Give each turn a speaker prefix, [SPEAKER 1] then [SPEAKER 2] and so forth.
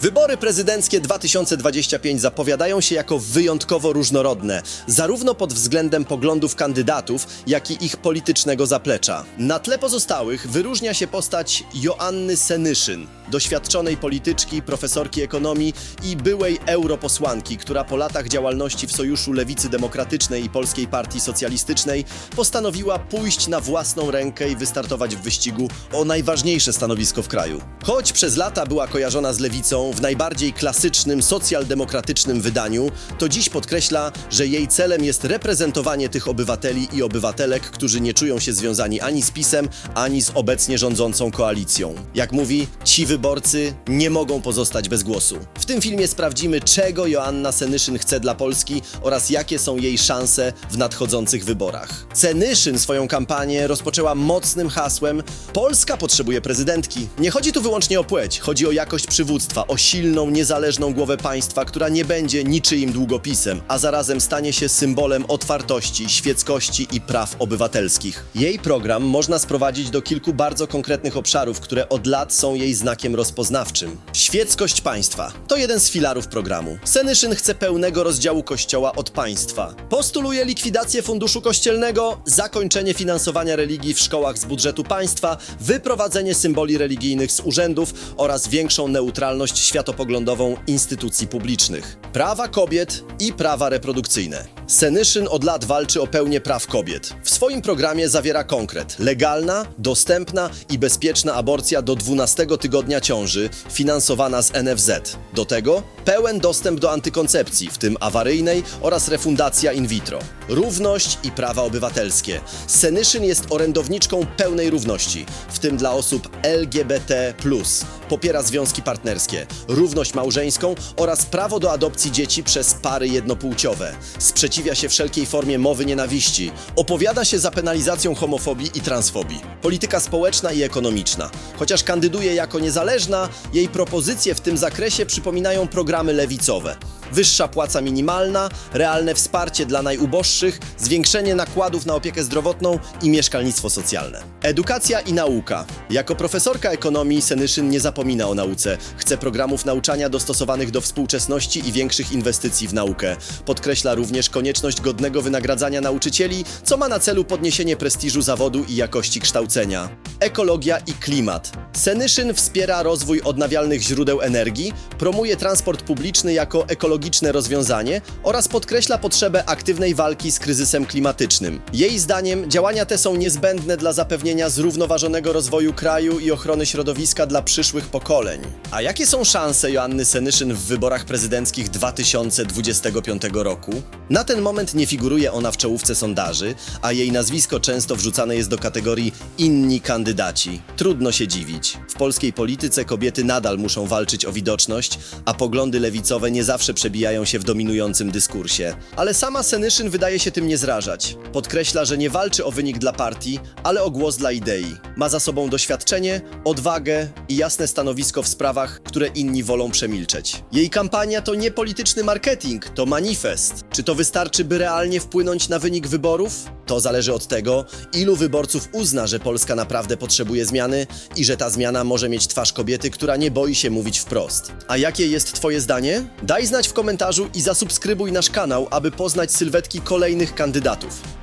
[SPEAKER 1] Wybory prezydenckie 2025 zapowiadają się jako wyjątkowo różnorodne, zarówno pod względem poglądów kandydatów, jak i ich politycznego zaplecza. Na tle pozostałych wyróżnia się postać Joanny Senyszyn, doświadczonej polityczki, profesorki ekonomii i byłej europosłanki, która po latach działalności w Sojuszu Lewicy Demokratycznej i Polskiej Partii Socjalistycznej postanowiła pójść na własną rękę i wystartować w wyścigu o najważniejsze stanowisko w kraju. Choć przez lata była kojarzona z lewicą w najbardziej klasycznym, socjaldemokratycznym wydaniu, to dziś podkreśla, że jej celem jest reprezentowanie tych obywateli i obywatelek, którzy nie czują się związani ani z PiSem, ani z obecnie rządzącą koalicją. Jak mówi, ci wyborcy nie mogą pozostać bez głosu. W tym filmie sprawdzimy, czego Joanna Senyszyn chce dla Polski oraz jakie są jej szanse w nadchodzących wyborach. Senyszyn swoją kampanię rozpoczęła mocnym hasłem Polska potrzebuje prezydentki. Nie chodzi tu wyłącznie o płeć, chodzi o jakość przywództwa, o silną, niezależną głowę państwa, która nie będzie niczyim długopisem, a zarazem stanie się symbolem otwartości, świeckości i praw obywatelskich. Jej program można sprowadzić do kilku bardzo konkretnych obszarów, które od lat są jej znakiem rozpoznawczym. Świeckość państwa to jeden z filarów programu. Senyszyn chce pełnego rozdziału kościoła od państwa. Postuluje likwidację funduszu kościelnego, zakończenie finansowania religii w szkołach z budżetu państwa, wyprowadzenie symboli religijnych z urzędów oraz większą neutralność światopoglądową instytucji publicznych. Prawa kobiet i prawa reprodukcyjne. Senyszyn od lat walczy o pełnię praw kobiet. W swoim programie zawiera konkret: legalna, dostępna i bezpieczna aborcja do 12 tygodnia ciąży, finansowana z NFZ. Do tego pełen dostęp do antykoncepcji, w tym awaryjnej oraz refundacja in vitro. Równość i prawa obywatelskie. Senyszyn jest orędowniczką pełnej równości, w tym dla osób LGBT. Popiera związki partnerskie, równość małżeńską oraz prawo do adopcji dzieci przez pary jednopłciowe. Sprzeciwia się wszelkiej formie mowy nienawiści. Opowiada się za penalizacją homofobii i transfobii. Polityka społeczna i ekonomiczna. Chociaż kandyduje jako niezależna, jej propozycje w tym zakresie przypominają programy lewicowe. Wyższa płaca minimalna, realne wsparcie dla najuboższych, zwiększenie nakładów na opiekę zdrowotną i mieszkalnictwo socjalne. Edukacja i nauka. Jako profesorka ekonomii Senyszyn nie zapomina o nauce. Chce programów nauczania dostosowanych do współczesności i większych inwestycji w naukę. Podkreśla również konieczność godnego wynagradzania nauczycieli, co ma na celu podniesienie prestiżu zawodu i jakości kształcenia. Ekologia i klimat. Senyszyn wspiera rozwój odnawialnych źródeł energii, promuje transport publiczny jako ekologiczne rozwiązanie oraz podkreśla potrzebę aktywnej walki z kryzysem klimatycznym. Jej zdaniem działania te są niezbędne dla zapewnienia zrównoważonego rozwoju kraju i ochrony środowiska dla przyszłych pokoleń. A jakie są szanse Joanny Senyszyn w wyborach prezydenckich 2025 roku? Na ten moment nie figuruje ona w czołówce sondaży, a jej nazwisko często wrzucane jest do kategorii inni kandydaci. Trudno się dziwić. W polskiej polityce kobiety nadal muszą walczyć o widoczność, a poglądy lewicowe nie zawsze przebijają się w dominującym dyskursie. Ale sama Senyszyn wydaje się tym nie zrażać. Podkreśla, że nie walczy o wynik dla partii, ale o głos dla idei. Ma za sobą doświadczenie, odwagę i jasne stanowisko w sprawach, które inni wolą przemilczeć. Jej kampania to nie polityczny marketing, to manifest. Czy to wystarczy, by realnie wpłynąć na wynik wyborów? To zależy od tego, ilu wyborców uzna, że Polska naprawdę potrzebuje zmiany i że ta zmiana może mieć twarz kobiety, która nie boi się mówić wprost. A jakie jest Twoje zdanie? Daj znać w komentarzu i zasubskrybuj nasz kanał, aby poznać sylwetki kolejnych kandydatów.